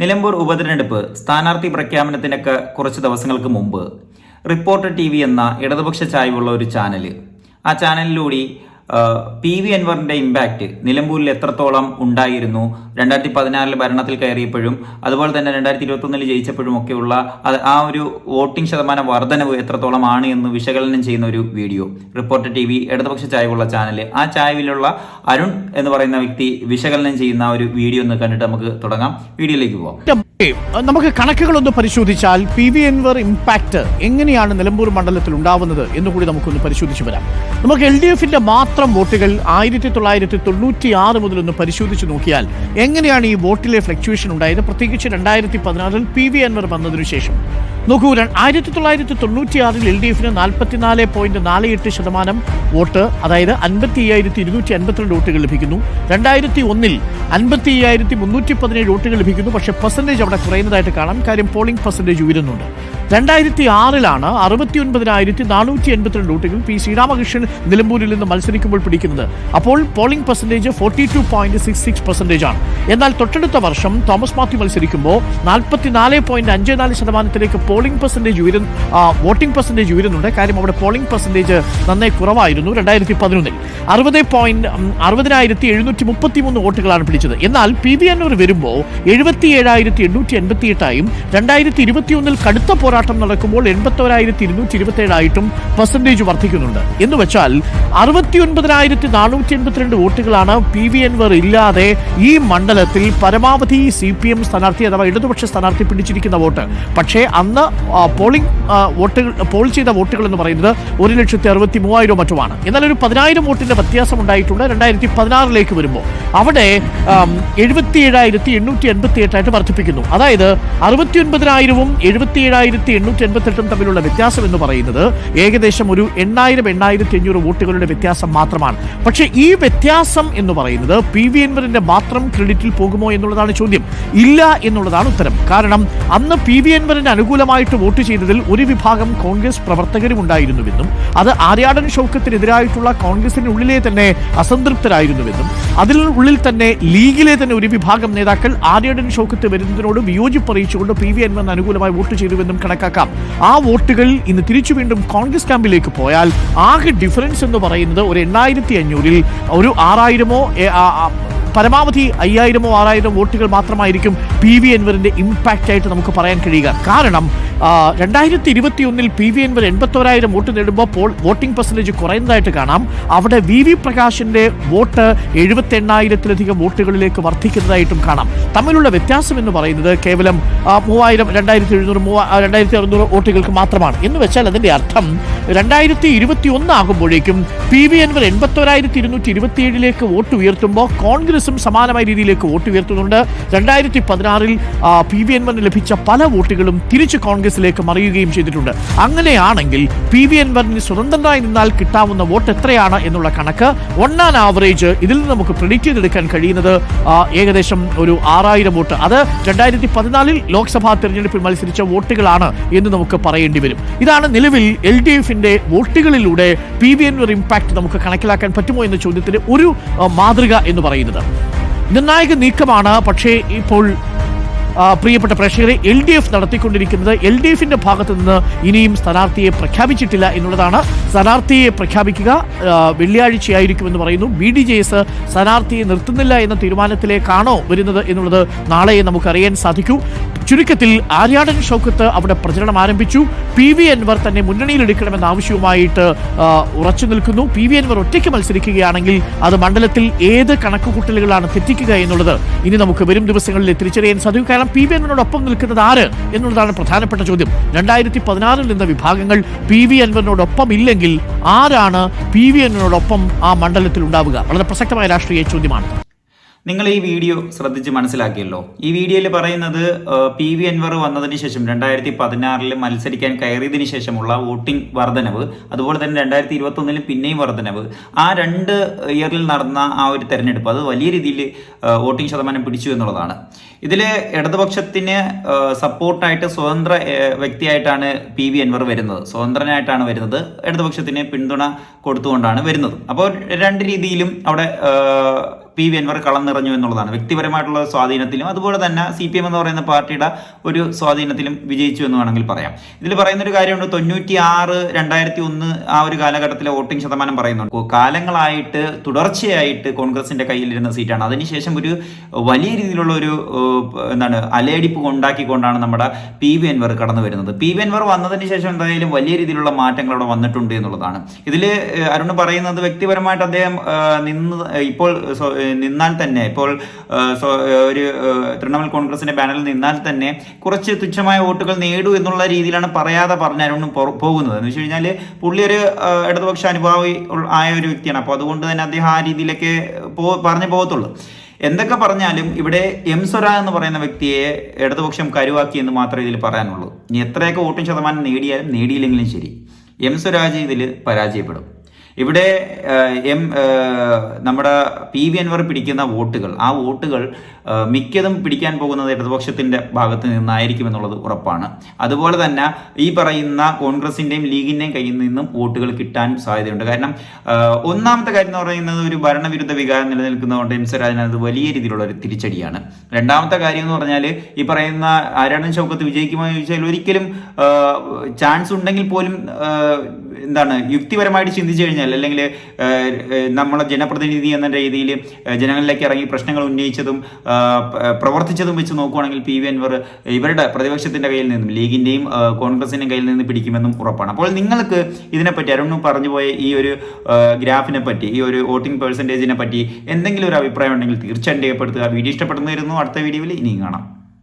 നിലമ്പൂർ ഉപതെരഞ്ഞെടുപ്പ് സ്ഥാനാർത്ഥി പ്രഖ്യാപനത്തിനൊക്കെ കുറച്ച് ദിവസങ്ങൾക്ക് മുമ്പ്. റിപ്പോർട്ടർ ടി എന്ന ഇടതുപക്ഷ ചായ്വുള്ള ഒരു ചാനൽ ആ ചാനലിലൂടെ പി വി അൻവറിന്റെ ഇമ്പാക്റ്റ് നിലമ്പൂരിൽ എത്രത്തോളം ഉണ്ടായിരുന്നു? രണ്ടായിരത്തി പതിനാറിൽ ഭരണത്തിൽ കയറിയപ്പോഴും അതുപോലെ തന്നെ രണ്ടായിരത്തി ഇരുപത്തൊന്നിൽ ജയിച്ചപ്പോഴും ഒക്കെയുള്ള ആ ഒരു വോട്ടിംഗ് ശതമാനം വർധനവ് എത്രത്തോളം ആണ് എന്ന് വിശകലനം ചെയ്യുന്ന ഒരു വീഡിയോ. റിപ്പോർട്ടർ ടി വി ഇടതുപക്ഷ ചായവുള്ള ചാനൽ ആ ചായവിലുള്ള അരുൺ എന്ന് പറയുന്ന വ്യക്തി വിശകലനം ചെയ്യുന്ന ഒരു വീഡിയോ ഒന്ന് കണ്ടിട്ട് നമുക്ക് തുടങ്ങാം. വീഡിയോയിലേക്ക് പോകാം നമുക്ക് കണക്കുകളൊന്ന് പരിശോധിച്ചാൽ പി വി എൻവർ ഇമ്പാക്ട് എങ്ങനെയാണ് നിലമ്പൂർ മണ്ഡലത്തിൽ ഉണ്ടാവുന്നത് എന്നുകൂടി നമുക്കൊന്ന് പരിശോധിച്ചു വരാം. നമുക്ക് എൽ ഡി എഫിന്റെ മാത്രം വോട്ടുകൾ ആയിരത്തി തൊള്ളായിരത്തി തൊണ്ണൂറ്റി ആറ് മുതൽ ഒന്ന് പരിശോധിച്ച് നോക്കിയാൽ എങ്ങനെയാണ് ഈ വോട്ടിലെ ഫ്ലക്ച്വേഷൻ ഉണ്ടായത്? പ്രത്യേകിച്ച് രണ്ടായിരത്തി പതിനാറിൽ പി വി എൻവർ വന്നതിനു ശേഷം. നോക്കൂ ആയിരത്തി തൊള്ളായിരത്തി തൊണ്ണൂറ്റി ആറിൽ എൽ ഡി എഫിന് നാൽപ്പത്തിനാല് പോയിന്റ് നാല് എട്ട് ശതമാനം വോട്ട് അതായത് അൻപത്തി അയ്യായിരത്തി ഇരുന്നൂറ്റി അൻപത്തിരണ്ട് വോട്ടുകൾ ലഭിക്കുന്നു. രണ്ടായിരത്തി ഒന്നിൽ അൻപത്തി അയ്യായിരത്തി മുന്നൂറ്റി പതിനേഴ് വോട്ടുകൾ ലഭിക്കുന്നു. പക്ഷേ പെർസെന്റേജ് അവിടെ കുറയുന്നതായിട്ട് കാണാം. കാര്യം പോളിംഗ് പെർസെന്റേജ് ഉയരുന്നുണ്ട്. രണ്ടായിരത്തി ആറിലാണ് അറുപത്തി ഒൻപതിനായിരത്തി നാനൂറ്റി എൺപത്തിരണ്ട് വോട്ടുകൾ പി ശ്രീരാമകൃഷ്ണൻ നിലമ്പൂരിൽ നിന്ന് മത്സരിക്കുമ്പോൾ പിടിക്കുന്നത്. അപ്പോൾ polling percentage forty two point six six percentage ആണ്. എന്നാൽ തൊട്ടടുത്ത വർഷം തോമസ് മാത്യു മത്സരിക്കുമ്പോൾ നാൽപ്പത്തിനാല് പോയിന്റ് അഞ്ച് നാല് ശതമാനത്തിലേക്ക് പോളിംഗ് പെർസെന്റേജ് ഉയരുന്ന വോട്ടിംഗ് പെർസെന്റേജ് ഉയരുന്നുണ്ട്. കാര്യം അവിടെ പോളിംഗ് പെർസെന്റേജ് നന്നായി കുറവായിരുന്നു രണ്ടായിരത്തി പതിനൊന്നിൽ അറുപത് പോയിന്റ് അറുപതിനായിരത്തി എഴുന്നൂറ്റി മുപ്പത്തി മൂന്ന് വോട്ടുകളാണ് പിടിച്ചത്. എന്നാൽ പി വി അന്നൂർ വരുമ്പോൾ എഴുപത്തി ഏഴായിരത്തി എണ്ണൂറ്റി എൺപത്തി എട്ടായും രണ്ടായിരത്തി ഇരുപത്തിയൊന്നിൽ കടുത്ത പോരാട്ടം നടക്കുമ്പോൾ എൺപത്തോരായിരത്തി ഇരുന്നൂറ്റി ഇരുപത്തി ഏഴായിട്ടും പെർസെന്റേജ് വർദ്ധിക്കുന്നുണ്ട്. എന്ന് വെച്ചാൽ അറുപത്തി ഒൻപതിനായിരത്തി നാനൂറ്റി എൺപത്തിരണ്ട് വോട്ടുകളാണ് പി വി എൻവർ ഇല്ലാതെ ഈ മണ്ഡലത്തിൽ പരമാവധി സി പി എം സ്ഥാനാർത്ഥി അഥവാ ഇടതുപക്ഷ സ്ഥാനാർത്ഥി പിടിച്ചിരിക്കുന്ന വോട്ട്. പക്ഷേ അന്ന് പോളിംഗ് വോട്ടുകൾ പോൾ ചെയ്ത വോട്ടുകൾ എന്ന് പറയുന്നത് ഒരു ലക്ഷത്തി അറുപത്തി മൂവായിരം മറ്റുമാണ്. എന്നാൽ ഒരു പതിനായിരം വോട്ടിന്റെ വ്യത്യാസം ഉണ്ടായിട്ടുണ്ട് രണ്ടായിരത്തി പതിനാറിലേക്ക് വരുമ്പോൾ. അവിടെ എഴുപത്തി ഏഴായിരത്തി എണ്ണൂറ്റി എൺപത്തി എട്ടായിട്ട് വർദ്ധിപ്പിക്കുന്നു. അതായത് അറുപത്തി ഒൻപതിനായിരവും എഴുപത്തി ഏഴായിരത്തി എണ്ണൂറ്റി എൺപത്തെട്ടും തമ്മിലുള്ള വ്യത്യാസം എന്ന് പറയുന്നത് ഏകദേശം ഒരു എണ്ണായിരം എണ്ണായിരത്തി അഞ്ഞൂറ് വോട്ടുകളുടെ വ്യത്യാസം മാത്രമാണ്. പക്ഷേ ഈ വ്യത്യാസം എന്ന് പറയുന്നത് പി വി എൻവറിന്റെ മാത്രം ക്രെഡിറ്റിൽ പോകുമോ എന്നുള്ളതാണ് ചോദ്യം. ഇല്ല എന്നുള്ളതാണ് ഉത്തരം. കാരണം അന്ന് പി വി എൻവറിന് അനുകൂലമായിട്ട് വോട്ട് ചെയ്തതിൽ ഒരു വിഭാഗം കോൺഗ്രസ് പ്രവർത്തകരും ഉണ്ടായിരുന്നുവെന്നും അത് ആര്യാടൻ ഷൗക്കത്തിനെതിരായിട്ടുള്ള കോൺഗ്രസിനുള്ളിലെ തന്നെ അസംതൃപ്തരായിരുന്നുവെന്നും അതിൽ ഉള്ളിൽ തന്നെ ലീഗിലെ തന്നെ ഒരു വിഭാഗം നേതാക്കൾ ആര്യാടൻ ഷൗക്കത്ത് വരുന്നതിനോട് വിയോജിപ്പ് അറിയിച്ചുകൊണ്ട് പി വി എൻവറിന് അനുകൂലമായി വോട്ട് ചെയ്തുവെന്നും കണക്കാക്കാം. ആ വോട്ടുകൾ ഇന്ന് തിരിച്ചു വീണ്ടും കോൺഗ്രസ് ക്യാമ്പിലേക്ക് പോയാൽ ആകെ ഡിഫറൻസ് എന്ന് പറയുന്നത് ഒരു എണ്ണായിരത്തി അഞ്ഞൂറിൽ ഒരു ആറായിരമോ പരമാവധി അയ്യായിരമോ ആറായിരമോ വോട്ടുകൾ മാത്രമായിരിക്കും പി വി എൻവറിന്റെ ഇമ്പാക്റ്റ് ആയിട്ട് നമുക്ക് പറയാൻ കഴിയുക. കാരണം രണ്ടായിരത്തി ഇരുപത്തി ഒന്നിൽ പി വി എൻവർ എൺപത്തോരായിരം വോട്ട് നേടുമ്പോൾ പോൾ വോട്ടിംഗ് പെർസെന്റേജ് കുറയുന്നതായിട്ട് കാണാം. അവിടെ വി വി പ്രകാശിന്റെ വോട്ട് എഴുപത്തി എണ്ണായിരത്തിലധികം വോട്ടുകളിലേക്ക് വർദ്ധിക്കുന്നതായിട്ടും കാണാം. തമ്മിലുള്ള വ്യത്യാസം എന്ന് പറയുന്നത് കേവലം മൂവായിരം രണ്ടായിരത്തി എഴുന്നൂറ് മൂവ രണ്ടായിരത്തി അറുന്നൂറ് വോട്ടുകൾക്ക് മാത്രമാണ്. എന്ന് വെച്ചാൽ അതിന്റെ അർത്ഥം രണ്ടായിരത്തി ഇരുപത്തി ഒന്ന് ആകുമ്പോഴേക്കും പി വി എൻവർ എൺപത്തോരായിരത്തി ഇരുന്നൂറ്റി ഇരുപത്തിയേഴിലേക്ക് വോട്ട് ഉയർത്തുമ്പോൾ കോൺഗ്രസും സമാനമായ രീതിയിലേക്ക് വോട്ട് ഉയർത്തുന്നുണ്ട്. രണ്ടായിരത്തി പതിനാറിൽ പി വി എൻവറിന് ലഭിച്ച പല വോട്ടുകളും തിരിച്ച് കോൺഗ്രസിലേക്ക് മറിയുകയും ചെയ്തിട്ടുണ്ട്. അങ്ങനെയാണെങ്കിൽ പി വി എൻവറിന് സ്വതന്ത്രനായി നിന്നാൽ കിട്ടാവുന്ന വോട്ട് എത്രയാണ് എന്നുള്ള കണക്ക് ഒന്നാൻ ആവറേജ് ഇതിൽ നിന്ന് നമുക്ക് പ്രിഡിക്റ്റ് ചെയ്തെടുക്കാൻ കഴിയുന്നത് ഏകദേശം ഒരു ആറായിരം വോട്ട്. അത് രണ്ടായിരത്തി പതിനാലിൽ ലോക്സഭാ തെരഞ്ഞെടുപ്പിൽ മത്സരിച്ച വോട്ടുകളാണ് എന്ന് നമുക്ക് പറയേണ്ടി വരും. ഇതാണ് നിലവിൽ എൽ ഡി എഫിന്റെ വോട്ടുകളിലൂടെ പി വി എൻവർ ഇമ്പാക്ട് നമുക്ക് കണക്കിലാക്കാൻ പറ്റുമോ എന്ന ചോദ്യത്തിന് ഒരു മാതൃക എന്ന് പറയുന്നത്. നിർണായക നീക്കമാണ്. പക്ഷേ ഇപ്പോൾ പ്രിയപ്പെട്ട പ്രേക്ഷകരെ എൽ ഡി എഫ് നടത്തിക്കൊണ്ടിരിക്കുന്നത് എൽ ഡി എഫിന്റെ ഭാഗത്ത് നിന്ന് ഇനിയും സ്ഥാനാർത്ഥിയെ പ്രഖ്യാപിച്ചിട്ടില്ല എന്നുള്ളതാണ്. സ്ഥാനാർത്ഥിയെ പ്രഖ്യാപിക്കുക വെള്ളിയാഴ്ചയായിരിക്കുമെന്ന് പറയുന്നു. ബി ഡി ജെ എസ് സ്ഥാനാർത്ഥിയെ നിർത്തുന്നില്ല എന്ന തീരുമാനത്തിലേക്കാണോ വരുന്നത് എന്നുള്ളത് നാളെ നമുക്കറിയാൻ സാധിക്കൂ. ചുരുക്കത്തിൽ ആര്യാടൻ ഷൗക്കത്ത് അവിടെ പ്രചരണം ആരംഭിച്ചു. പി വി അൻവർ തന്നെ മുന്നണിയിലെടുക്കണമെന്ന ആവശ്യവുമായിട്ട് ഉറച്ചു നിൽക്കുന്നു. പി വി അൻവർ ഒറ്റയ്ക്ക് മത്സരിക്കുകയാണെങ്കിൽ അത് മണ്ഡലത്തിൽ ഏത് കണക്കുകൂട്ടലുകളാണ് തെറ്റിക്കുക എന്നുള്ളത് ഇനി നമുക്ക് വരും ദിവസങ്ങളിൽ തിരിച്ചറിയാൻ സാധിക്കും. കാരണം പി വി അൻവറിനോടൊപ്പം നിൽക്കുന്നത് ആര് എന്നുള്ളതാണ് പ്രധാനപ്പെട്ട ചോദ്യം. രണ്ടായിരത്തി പതിനാറിൽ നിന്ന വിഭാഗങ്ങൾ പി വി അൻവറിനോടൊപ്പം ഇല്ലെങ്കിൽ ആരാണ് പി വി അൻവറിനോടൊപ്പം ആ മണ്ഡലത്തിൽ ഉണ്ടാവുക വളരെ പ്രസക്തമായ രാഷ്ട്രീയ ചോദ്യമാണ്. നിങ്ങൾ ഈ വീഡിയോ ശ്രദ്ധിച്ച് മനസ്സിലാക്കിയല്ലോ. ഈ വീഡിയോയിൽ പറയുന്നത് പി വി അൻവർ വന്നതിന് ശേഷം രണ്ടായിരത്തി പതിനാറിൽ മത്സരിക്കാൻ കയറിയതിന് ശേഷമുള്ള വോട്ടിംഗ് വർധനവ് അതുപോലെ തന്നെ രണ്ടായിരത്തി ഇരുപത്തൊന്നിലും പിന്നെയും വർധനവ്. ആ രണ്ട് ഇയറിൽ നടന്ന ആ ഒരു തെരഞ്ഞെടുപ്പ് അത് വലിയ രീതിയിൽ വോട്ടിംഗ് ശതമാനം പിടിച്ചു എന്നുള്ളതാണ്. ഇതിൽ ഇടതുപക്ഷത്തിന് സപ്പോർട്ടായിട്ട് സ്വതന്ത്ര വ്യക്തിയായിട്ടാണ് പി വി അൻവർ വരുന്നത്. സ്വതന്ത്രനായിട്ടാണ് വരുന്നത്. ഇടതുപക്ഷത്തിന് പിന്തുണ കൊടുത്തുകൊണ്ടാണ് വരുന്നത്. അപ്പോൾ രണ്ട് രീതിയിലും അവിടെ പി വി അൻവർ കളം നിറഞ്ഞു എന്നുള്ളതാണ്. വ്യക്തിപരമായിട്ടുള്ള സ്വാധീനത്തിലും അതുപോലെ തന്നെ സി പി എം എന്ന് പറയുന്ന പാർട്ടിയുടെ ഒരു സ്വാധീനത്തിലും വിജയിച്ചു എന്ന് വേണമെങ്കിൽ പറയാം. ഇതിൽ പറയുന്ന ഒരു കാര്യമുണ്ട് തൊണ്ണൂറ്റി ആറ് രണ്ടായിരത്തി ഒന്ന് ആ ഒരു കാലഘട്ടത്തിലെ വോട്ടിംഗ് ശതമാനം പറയുന്നുണ്ട്. കാലങ്ങളായിട്ട് തുടർച്ചയായിട്ട് കോൺഗ്രസിന്റെ കയ്യിലിരുന്ന സീറ്റാണ്. അതിനുശേഷം ഒരു വലിയ രീതിയിലുള്ള ഒരു എന്താണ് അലയടിപ്പ് ഉണ്ടാക്കിക്കൊണ്ടാണ് നമ്മുടെ പി വി അൻവർ കടന്നു വരുന്നത്. പി വി അൻവർ വന്നതിന് ശേഷം എന്തായാലും വലിയ രീതിയിലുള്ള മാറ്റങ്ങൾ അവിടെ വന്നിട്ടുണ്ട് എന്നുള്ളതാണ്. ഇതിൽ അരുൺ പറയുന്നത് വ്യക്തിപരമായിട്ട് അദ്ദേഹം നിന്ന് ഇപ്പോൾ നിന്നാൽ തന്നെ ഇപ്പോൾ ഒരു തൃണമൂൽ കോൺഗ്രസിന്റെ ബാനറിൽ നിന്നാൽ തന്നെ കുറച്ച് തുച്ഛമായ വോട്ടുകൾ നേടൂ എന്നുള്ള രീതിയിലാണ് പറയാതെ പറഞ്ഞ അരുണും പോകുന്നത്. എന്ന് വെച്ച് കഴിഞ്ഞാൽ പുള്ളി ഒരു ഇടതുപക്ഷ അനുഭാവി ആയ ഒരു വ്യക്തിയാണ്. അപ്പോൾ അതുകൊണ്ട് തന്നെ അദ്ദേഹം ആ രീതിയിലൊക്കെ പോ പറഞ്ഞു പോകത്തുള്ളൂ. എന്തൊക്കെ പറഞ്ഞാലും ഇവിടെ എം സ്വര എന്ന് പറയുന്ന വ്യക്തിയെ ഇടതുപക്ഷം കരുവാക്കി എന്ന് മാത്രമേ ഇതിൽ പറയാനുള്ളൂ. ഇനി എത്രയൊക്കെ വോട്ടും ശതമാനം നേടിയാലും നേടിയില്ലെങ്കിലും ശരി എം സ്വരാജ് ഇതിൽ പരാജയപ്പെടും. ഇവിടെ എം നമ്മുടെ പി വി അൻവർ പിടിക്കുന്ന വോട്ടുകൾ ആ വോട്ടുകൾ മിക്കതും പിടിക്കാൻ പോകുന്നത് ഇടതുപക്ഷത്തിന്റെ ഭാഗത്ത് നിന്നായിരിക്കും എന്നുള്ളത് ഉറപ്പാണ്. അതുപോലെ തന്നെ ഈ പറയുന്ന കോൺഗ്രസിന്റെയും ലീഗിന്റെയും കയ്യിൽ നിന്നും വോട്ടുകൾ കിട്ടാൻ സാധ്യതയുണ്ട്. കാരണം ഒന്നാമത്തെ കാര്യം എന്ന് പറയുന്നത് ഒരു ഭരണവിരുദ്ധ വികാരം നിലനിൽക്കുന്നതുകൊണ്ട് എം സ്വരാജിന് വലിയ രീതിയിലുള്ള ഒരു തിരിച്ചടിയാണ്. രണ്ടാമത്തെ കാര്യം എന്ന് പറഞ്ഞാൽ ഈ പറയുന്ന ആരാണ് ചൗക്കത്ത് വിജയിക്കുമോ എന്ന് ചോദിച്ചാൽ ഒരിക്കലും ചാൻസ് ഉണ്ടെങ്കിൽ പോലും എന്താണ് യുക്തിപരമായിട്ട് ചിന്തിച്ചു കഴിഞ്ഞാൽ അല്ലെങ്കിൽ ഏഹ്, ഏഹ്, നമ്മളെ ജനപ്രതിനിധി എന്ന രീതിയിൽ ജനങ്ങളിലേക്ക് ഇറങ്ങി പ്രശ്നങ്ങൾ ഉന്നയിച്ചതും പ്രവർത്തിച്ചതും വെച്ച് നോക്കുകയാണെങ്കിൽ പി വി അൻവർ ഇവരുടെ പ്രതിപക്ഷത്തിന്റെ കയ്യിൽ നിന്നും ലീഗിന്റെയും കോൺഗ്രസിന്റെയും കയ്യിൽ നിന്ന് പിടിക്കുമെന്നും ഉറപ്പാണ്. അപ്പോൾ നിങ്ങൾക്ക് ഇതിനെപ്പറ്റി അരുൺ പറഞ്ഞുപോയ ഈ ഒരു ഗ്രാഫിനെ പറ്റി ഈ ഒരു വോട്ടിംഗ് പെർസെന്റേജിനെ പറ്റി എന്തെങ്കിലും ഒരു അഭിപ്രായം ഉണ്ടെങ്കിൽ തീർച്ചയായും രേഖപ്പെടുത്തുക. വീഡിയോ ഇഷ്ടപ്പെടുന്നതായിരുന്നു അടുത്ത വീഡിയോയിൽ ഇനിയും കാണാം.